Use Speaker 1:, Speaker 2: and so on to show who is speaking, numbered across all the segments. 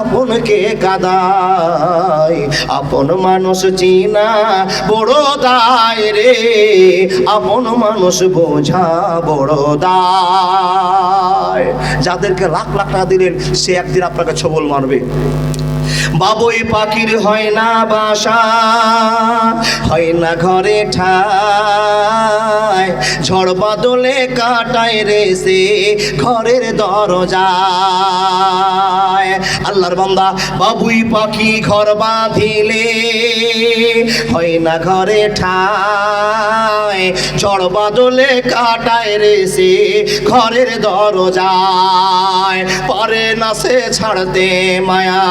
Speaker 1: আপনকে কাদায় আপন মানুষ চিনা, বড় দায় রে। আপন মানুষ বোঝা বড় দায় যাদেরকে লাখ লাখ টাকা দিলেন, সে একদিন আপনাকে ছবল মারবে। বাবুই পাখির হয় না বাসা, হয় না ঘরে ঠায় ঝড় বাদলে কাটায় রে সে ঘরের দরজায়। আল্লাহর বান্দা, বাবুই পাখি ঘর বাঁধিলে হয় না ঘরে ঠায় ঝড় বাদলে কাটায় রেসে ঘরের দরজায়। পারে না সে ছাড়তে মায়া,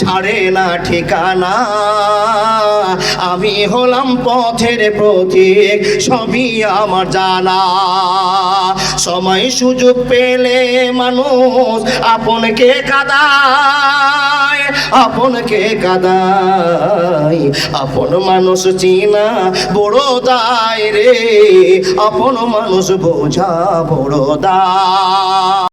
Speaker 1: ছাড়ে না ঠিকানা। আমি হলাম পথের প্রতীক, সবই আমার জানা। সময় সুযোগ পেলে মানুষ আপনকে কাদায় আপনকে কাদায়। আপন মানুষ চিনা বড় দায় রে, আপন মানুষ বোঝা বড়